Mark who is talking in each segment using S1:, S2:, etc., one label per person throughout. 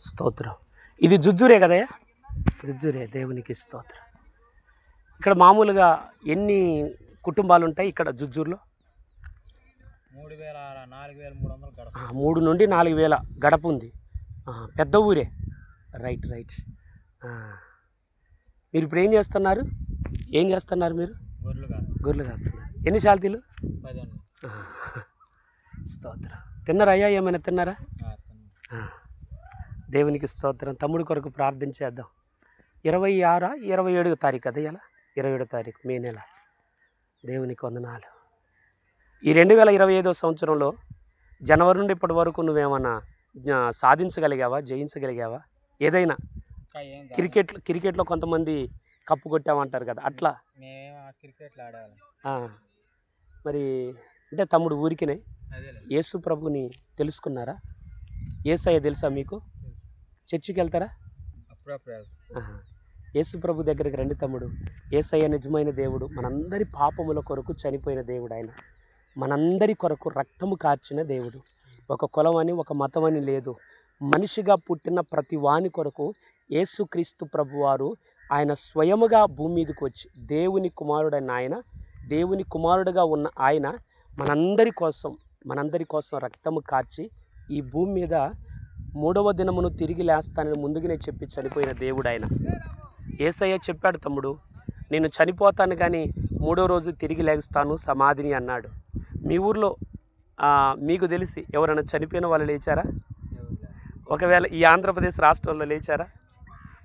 S1: స్తోత్రం. ఇది జుజ్జురే కదయ్యా? జుజ్జురే దేవునికి స్తోత్రం. ఇక్కడ మామూలుగా ఎన్ని కుటుంబాలు ఉంటాయి ఇక్కడ జుజ్జూరులో?
S2: మూడు వేల నాలుగు వేల మూడు వందలు గడప.
S1: మూడు నుండి నాలుగు వేల గడప ఉంది. పెద్ద ఊరే. Right right. మీరు ఇప్పుడు ఏం చేస్తున్నారు? ఏం చేస్తున్నారు మీరు?
S2: గొర్రెలు
S1: కాస్తున్నారు. ఎన్ని శాల్తీలు. స్తోత్రం. తిన్నారా అయ్యా? ఏమైనా తిన్నారా. దేవునికి స్తోత్రం. తమ్ముడి కొరకు ప్రార్థన చేద్దాం. ఇరవై ఆరా ఇరవై ఏడు తారీఖు అదే ఇలా ఇరవై ఏడో తారీఖు మే నెల. దేవునికి వందనాలు. ఈ రెండు వేల ఇరవై ఐదో సంవత్సరంలో జనవరి నుండి ఇప్పటి వరకు నువ్వేమన్నా సాధించగలిగావా జయించగలిగావా? ఏదైనా. క్రికెట్ క్రికెట్లో కొంతమంది కప్పు కొట్టామంటారు కదా అట్లా. మరి అంటే తమ్ముడు ఊరికినే యేసు ప్రభుని తెలుసుకున్నారా? ఏసయ్య తెలుసా మీకు? చర్చికి వెళ్తారా
S2: అప్పుడప్పుడు వెళ్తాం.
S1: ఆహా. యేసు ప్రభు దగ్గరికి రండి తమ్ముడు. ఏసయ్య నిజమైన దేవుడు. మనందరి పాపముల కొరకు చనిపోయిన దేవుడు ఆయన. మనందరి కొరకు రక్తము కార్చిన దేవుడు. ఒక కులం అని ఒక మతం అని లేదు. మనిషిగా పుట్టిన ప్రతి వాని కొరకు యేసుక్రీస్తు ప్రభువారు ఆయన స్వయముగా భూమి మీదకి వచ్చి దేవుని కుమారుడైన ఆయన దేవుని కుమారుడుగా ఉన్న ఆయన మనందరి కోసం మనందరి కోసం రక్తము కార్చి ఈ భూమి మీద మూడవ దినమును తిరిగి లేస్తానని ముందుగానే చెప్పి చనిపోయిన దేవుడు ఆయన ఏసయ్య చెప్పాడు తమ్ముడు నేను చనిపోతాను కానీ మూడో రోజు తిరిగి లేస్తాను సమాధిని అన్నాడు. మీ ఊర్లో మీకు తెలిసి ఎవరైనా చనిపోయిన వాళ్ళు లేచారా? ఒకవేళ ఈ ఆంధ్రప్రదేశ్ రాష్ట్రంలో లేచారా?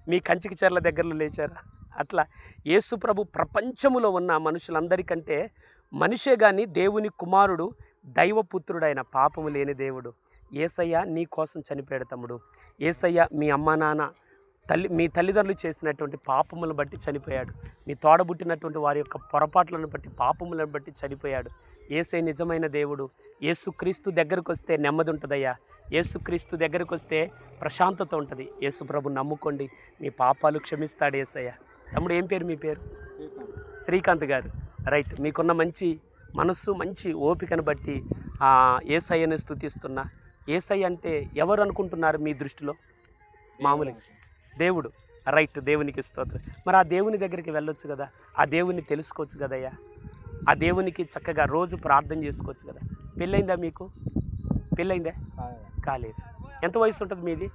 S1: మీ కంచికి చెర్ల దగ్గరలో లేచారా? అట్లా యేసుప్రభు ప్రపంచములో ఉన్న మనుషులందరికంటే మనిషే కానీ దేవుని కుమారుడు దైవపుత్రుడైన పాపము లేని దేవుడు. ఏసయ్య నీ కోసం చనిపోయాడు తమ్ముడు. ఏసయ్య మీ అమ్మ నాన్న తల్లి మీ తల్లిదండ్రులు చేసినటువంటి పాపములను బట్టి చనిపోయాడు. మీ తోడబుట్టినటువంటి వారి యొక్క పొరపాట్లను బట్టి పాపములను బట్టి చనిపోయాడు. ఏసై నిజమైన దేవుడు. ఏసుక్రీస్తు దగ్గరకు వస్తే నెమ్మది ఉంటుందయ్యా. ఏసుక్రీస్తు దగ్గరకు వస్తే ప్రశాంతత ఉంటుంది. యేసు ప్రభు నమ్ముకోండి. మీ పాపాలు క్షమిస్తాడు ఏసయ్య. తమ్ముడు ఏం పేరు మీ పేరు?
S2: శ్రీకాంత్.
S1: గారు. రైట్. మీకున్న మంచి మనస్సు మంచి ఓపికను బట్టి ఏసయ్యని స్థుతిస్తున్నా. ఏసయ్య అంటే ఎవరు అనుకుంటున్నారు మీ దృష్టిలో? మామూలుగా. దేవుడు. రైట్. దేవునికి స్తోత్రం. మరి ఆ దేవుని దగ్గరికి వెళ్ళొచ్చు కదా? ఆ దేవుని తెలుసుకోవచ్చు కదయ్యా? ఆ దేవునికి చక్కగా రోజు ప్రార్థన చేసుకోవచ్చు కదా? పెళ్ళైందా మీకు? పెళ్ళైందా. కాలేదు. ఎంత వయసు ఉంటుంది మీది?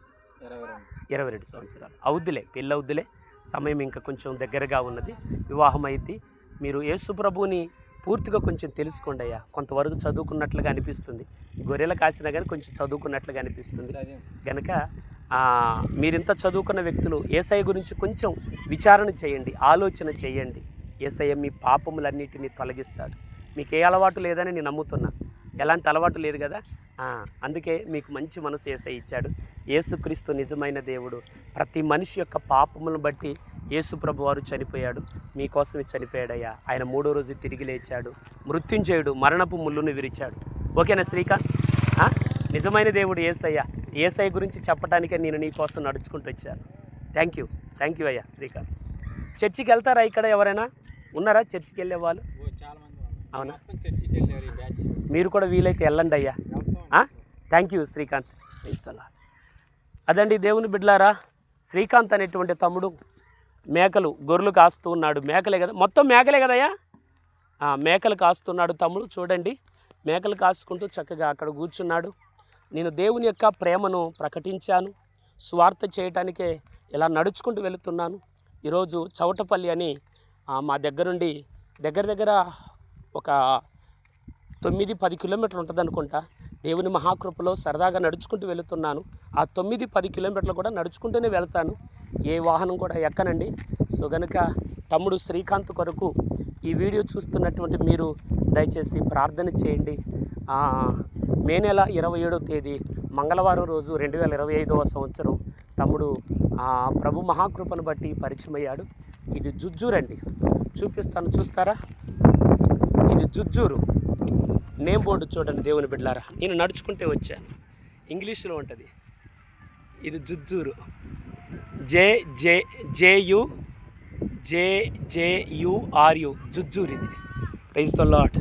S2: ఇరవై రెండు.
S1: సంవత్సరాలు. అవుద్దులే పెళ్ళి అవుద్దులే సమయం ఇంకా కొంచెం దగ్గరగా ఉన్నది. వివాహం అయింది. మీరు యేసు ప్రభువుని పూర్తిగా కొంచెం తెలుసుకోండి అయ్యా కొంతవరకు చదువుకున్నట్లుగా అనిపిస్తుంది. గొర్రెల కాసినా కానీ కొంచెం చదువుకున్నట్లుగా అనిపిస్తుంది. కనుక మీరింత చదువుకున్న వ్యక్తులు ఏసఐ గురించి కొంచెం విచారణ చేయండి ఆలోచన చేయండి. ఏసఐ మీ పాపములన్నిటినీ తొలగిస్తాడు. మీకు ఏ అలవాటు లేదని నేను నమ్ముతున్నా. ఎలాంటి అలవాటు లేదు కదా? అందుకే మీకు మంచి మనసు ఏసై ఇచ్చాడు. ఏసుక్రీస్తు నిజమైన దేవుడు. ప్రతి మనిషి యొక్క పాపములను బట్టి యేసు ప్రభు వారు చనిపోయాడు. మీకోసమే చనిపోయాడయ్యా. ఆయన మూడో రోజు తిరిగి లేచాడు. మృత్యుంజయుడు మరణపు ముళ్ళును విరిచాడు. ఓకేనా శ్రీకాంత్? నిజమైన దేవుడు ఏసయ్య. ఏసఐ గురించి చెప్పడానికే నేను నీ కోసం నడుచుకుంటూ వచ్చాను. థ్యాంక్ యూ థ్యాంక్ యూ అయ్యా శ్రీకాంత్. చర్చికి వెళ్తారా ఇక్కడ ఎవరైనా? ఉన్నారా చర్చికి వెళ్ళే వాళ్ళు. అవునా? మీరు కూడా వీలైతే వెళ్ళండి అయ్యా. Thank you Srikanth. ఇస్తున్నా అదండి దేవుని బిడ్లారా శ్రీకాంత్ అనేటువంటి తమ్ముడు మేకలు గొర్రెలు కాస్తూ ఉన్నాడు. మేకలే కదా. మొత్తం మేకలే కదయ్యా? మేకలు కాస్తున్నాడు తమ్ముడు. చూడండి. మేకలు కాసుకుంటూ చక్కగా అక్కడ కూర్చున్నాడు. నేను దేవుని యొక్క ప్రేమను ప్రకటించాను. స్వార్థ చేయటానికే ఇలా నడుచుకుంటూ వెళుతున్నాను. ఈరోజు చౌటపల్లి అని మా దగ్గరుండి దగ్గర దగ్గర ఒక తొమ్మిది పది కిలోమీటర్లు ఉంటుంది అనుకుంటా దేవుని మహాకృపలో సరదాగా నడుచుకుంటూ వెళుతున్నాను. ఆ తొమ్మిది పది కిలోమీటర్లు కూడా నడుచుకుంటూనే వెళ్తాను. ఏ వాహనం కూడా ఎక్కనండి. సో గనుక తమ్ముడు శ్రీకాంత్ కొరకు ఈ వీడియో చూస్తున్నటువంటి మీరు దయచేసి ప్రార్థన చేయండి. మే నెల ఇరవై ఏడో తేదీ మంగళవారం రోజు రెండు వేల ఇరవై ఐదవ సంవత్సరం తమ్ముడు ప్రభు మహాకృపను బట్టి పరిచయం అయ్యాడు ఇది జుజ్జూరండి. చూపిస్తాను చూస్తారా? ఇది జుజ్జూరు. నేమ్ బోర్డు చూడండి దేవుని బిడ్డలారా. నేను నడుచుకుంటే వచ్చాను ఇంగ్లీష్లో ఉంటుంది. ఇది జుజ్జూరు. జే జే జేయు జే జేయుఆర్యు జుజ్జూరు ఇది. Praise the lot